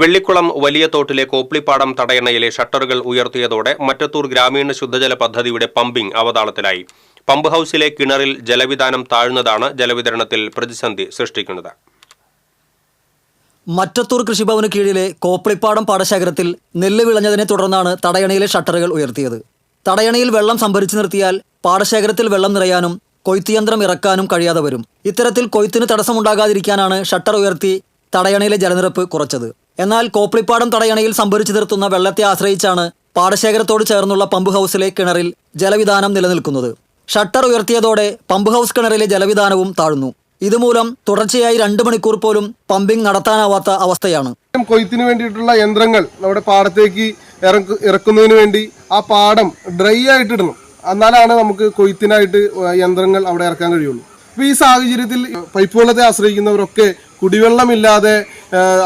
വെള്ളിക്കുളം വലിയ തോട്ടിലെ കോപ്ലിപ്പാടം തടയണയിലെ ഷട്ടറുകൾ ഉയർത്തിയതോടെ മറ്റത്തൂർ ഗ്രാമീണ ശുദ്ധജല പദ്ധതിയുടെ പമ്പിംഗ് അവതാളത്തിലായി. പമ്പ് ഹൌസിലെ കിണറിൽ ജലവിധാനം താഴ്ന്നതാണ് ജലവിതരണത്തിൽ പ്രതിസന്ധി സൃഷ്ടിക്കുന്നത്. മറ്റത്തൂർ കൃഷിഭവന് കീഴിലെ കോപ്ലിപ്പാടം പാടശേഖരത്തിൽ നെല്ല് വിളഞ്ഞതിനെ തുടർന്നാണ് തടയണയിലെ ഷട്ടറുകൾ ഉയർത്തിയത്. തടയണയിൽ വെള്ളം സംഭരിച്ചു നിർത്തിയാൽ പാടശേഖരത്തിൽ വെള്ളം നിറയാനും കൊയ്ത്തുയന്ത്രം ഇറക്കാനും കഴിയാതെ വരും. ഇത്തരത്തിൽ കൊയ്ത്തിന് തടസ്സമുണ്ടാകാതിരിക്കാനാണ് ഷട്ടർ ഉയർത്തി തടയണയിലെ ജലനിരപ്പ് കുറച്ചത്. എന്നാൽ കോപ്ലിപ്പാടം തടയണയിൽ സംഭരിച്ചു നിർത്തുന്ന വെള്ളത്തെ ആശ്രയിച്ചാണ് പാടശേഖരത്തോട് ചേർന്നുള്ള പമ്പ് ഹൗസിലെ കിണറിൽ ജലവിധാനം നിലനിൽക്കുന്നത്. ഷട്ടർ ഉയർത്തിയതോടെ പമ്പ് ഹൗസ് കിണറിലെ ജലവിധാനവും താഴ്ന്നു. ഇതുമൂലം തുടർച്ചയായി രണ്ട് മണിക്കൂർ പോലും പമ്പിംഗ് നടത്താനാവാത്ത അവസ്ഥയാണ്. കൊയ്ത്തിന് വേണ്ടിയിട്ടുള്ള യന്ത്രങ്ങൾ നമ്മുടെ പാടത്തേക്ക് ഇറക്ക് ഇറക്കുന്നതിന് വേണ്ടി ആ പാടം ഡ്രൈ ആയിട്ട് ഇടണം. എന്നാലാണ് നമുക്ക് കൊയ്ത്തിനായിട്ട് യന്ത്രങ്ങൾ അവിടെ ഇറക്കാൻ കഴിയുള്ളൂ. അപ്പോൾ ഈ സാഹചര്യത്തിൽ പൈപ്പ് വെള്ളത്തെ ആശ്രയിക്കുന്നവരൊക്കെ കുടിവെള്ളമില്ലാതെ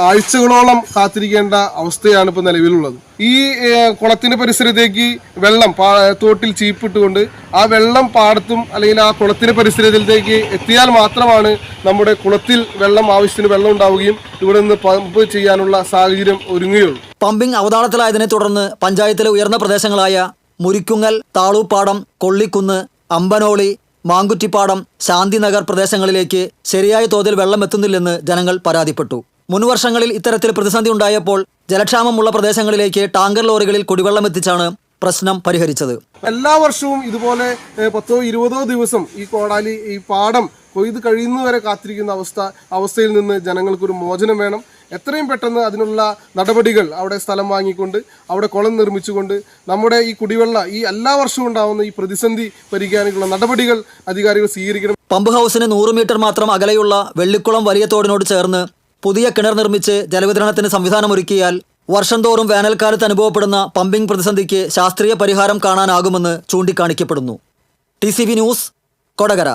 ആഴ്ചകളോളം കാത്തിരിക്കേണ്ട അവസ്ഥയാണ് ഇപ്പോൾ നിലവിലുള്ളത്. ഈ കുളത്തിന്റെ പരിസരത്തേക്ക് വെള്ളം തോട്ടിൽ ചീപ്പിട്ടുകൊണ്ട് ആ വെള്ളം പാടത്തും അല്ലെങ്കിൽ ആ കുളത്തിന്റെ പരിസരത്തിലേക്ക് എത്തിയാൽ മാത്രമാണ് നമ്മുടെ കുളത്തിൽ വെള്ളം ആവശ്യത്തിന് വെള്ളം ഉണ്ടാവുകയും ഇവിടെ നിന്ന് പമ്പ് ചെയ്യാനുള്ള സാഹചര്യം ഒരുങ്ങുകയുള്ളൂ. പമ്പിംഗ് അവതാളത്തിലായതിനെ തുടർന്ന് പഞ്ചായത്തിലെ ഉയർന്ന പ്രദേശങ്ങളായ മുരിക്കുങ്ങൽ താളൂപ്പാടം കൊള്ളിക്കുന്ന് അമ്പനോളി മാങ്കുറ്റിപ്പാടം ശാന്തിനഗർ പ്രദേശങ്ങളിലേക്ക് ശരിയായ തോതിൽ വെള്ളം എത്തുന്നില്ലെന്ന് ജനങ്ങൾ പരാതിപ്പെട്ടു. മുൻവർഷങ്ങളിൽ ഇത്തരത്തിൽ പ്രതിസന്ധി ഉണ്ടായപ്പോൾ ജലക്ഷാമമുള്ള പ്രദേശങ്ങളിലേക്ക് ടാങ്കർ ലോറികളിൽ കുടിവെള്ളം എത്തിച്ചാണ് പ്രശ്നം പരിഹരിച്ചത്. എല്ലാ വർഷവും ഇതുപോലെ പത്തോ ഇരുപതോ ദിവസം ഈ കോടാലി ഈ പാടം കൊയ്ത് കഴിയുന്നവരെ കാത്തിരിക്കുന്ന അവസ്ഥ അവസ്ഥയിൽ നിന്ന് ജനങ്ങൾക്കൊരു മോചനം വേണം. എത്രയും പെട്ടെന്ന് അതിനുള്ള നടപടികൾ അവിടെ സ്ഥലം വാങ്ങിക്കൊണ്ട് അവിടെ കുളം നിർമ്മിച്ചുകൊണ്ട് നമ്മുടെ ഈ കുടിവെള്ള ഈ എല്ലാ വർഷവും ഉണ്ടാവുന്ന ഈ പ്രതിസന്ധി പരിഹരിക്കാനുള്ള നടപടികൾ അധികാരികൾ സ്വീകരിക്കണം. പമ്പ് ഹൗസിന് നൂറ് മീറ്റർ മാത്രം അകലെയുള്ള വെള്ളിക്കുളം വലിയ തോടിനോട് ചേർന്ന് പുതിയ കിണർ നിർമ്മിച്ച് ജലവിതരണത്തിന് സംവിധാനമൊരുക്കിയാൽ വർഷം തോറും വേനൽക്കാലത്ത് അനുഭവപ്പെടുന്ന പമ്പിംഗ് പ്രതിസന്ധിക്ക് ശാസ്ത്രീയ പരിഹാരം കാണാനാകുമെന്ന് ചൂണ്ടിക്കാണിക്കപ്പെടുന്നു. T news Kodakara.